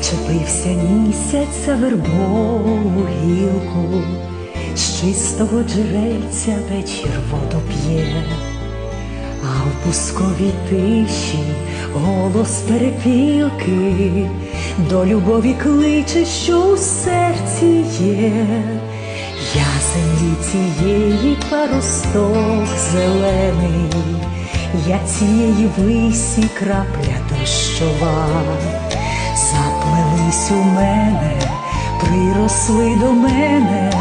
Дивився місяць за вербову гілку, з чистого джерельця вечір воду п'є, а в пусковій тиші голос перепілки до любові кличе, що у серці є. Я землі цієї паросток зелений, я цієї висі крапля дощова, заплелись у мене, приросли до мене,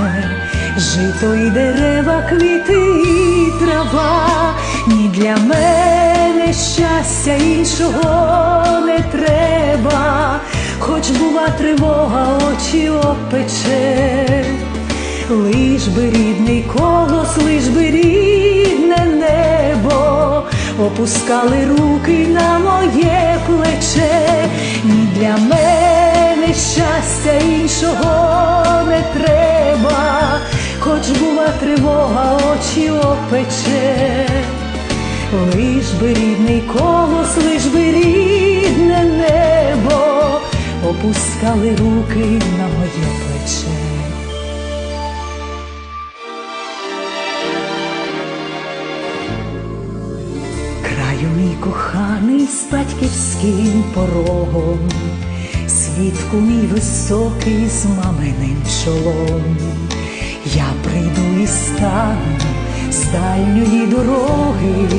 жито і дерева, квіти і трава, ні для мене щастя іншого не треба, хоч бува тривога, очі опече. Лиш би рідний колос, лиш би рідне небо, опускали руки на моє іншого не треба, хоч була тривога, очі опече, лиш би рідний колос, лиш би рідне небо, опускали руки на моє плече. Краю мій коханий з батьківським порогом, свідку мій високий з маминим чолом. Я прийду і стану з дальньої дороги,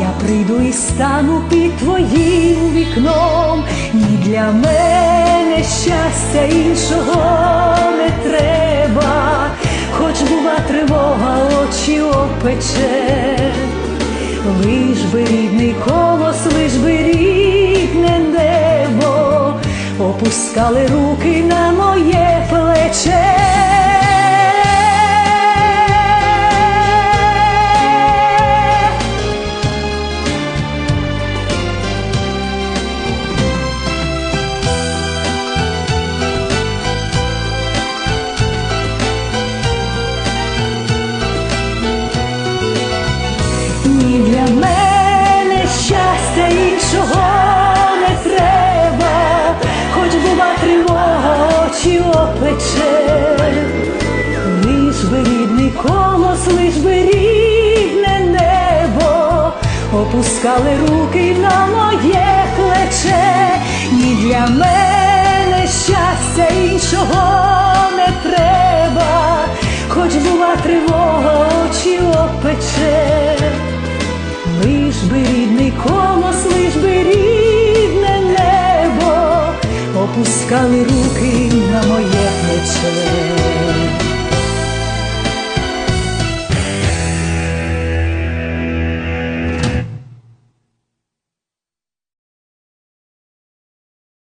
я прийду і стану під твоїм вікном, ні для мене щастя іншого не треба, хоч бува тривога, очі опече. Лиш би рідний колос, опускали руки на моє плече. Лиш би рідне небо, опускали руки на моє плече, ні для мене щастя іншого не треба, хоч була тривога, очі опече. Лиш би рідний колос, лиш би рідне небо, опускали руки на моє плече.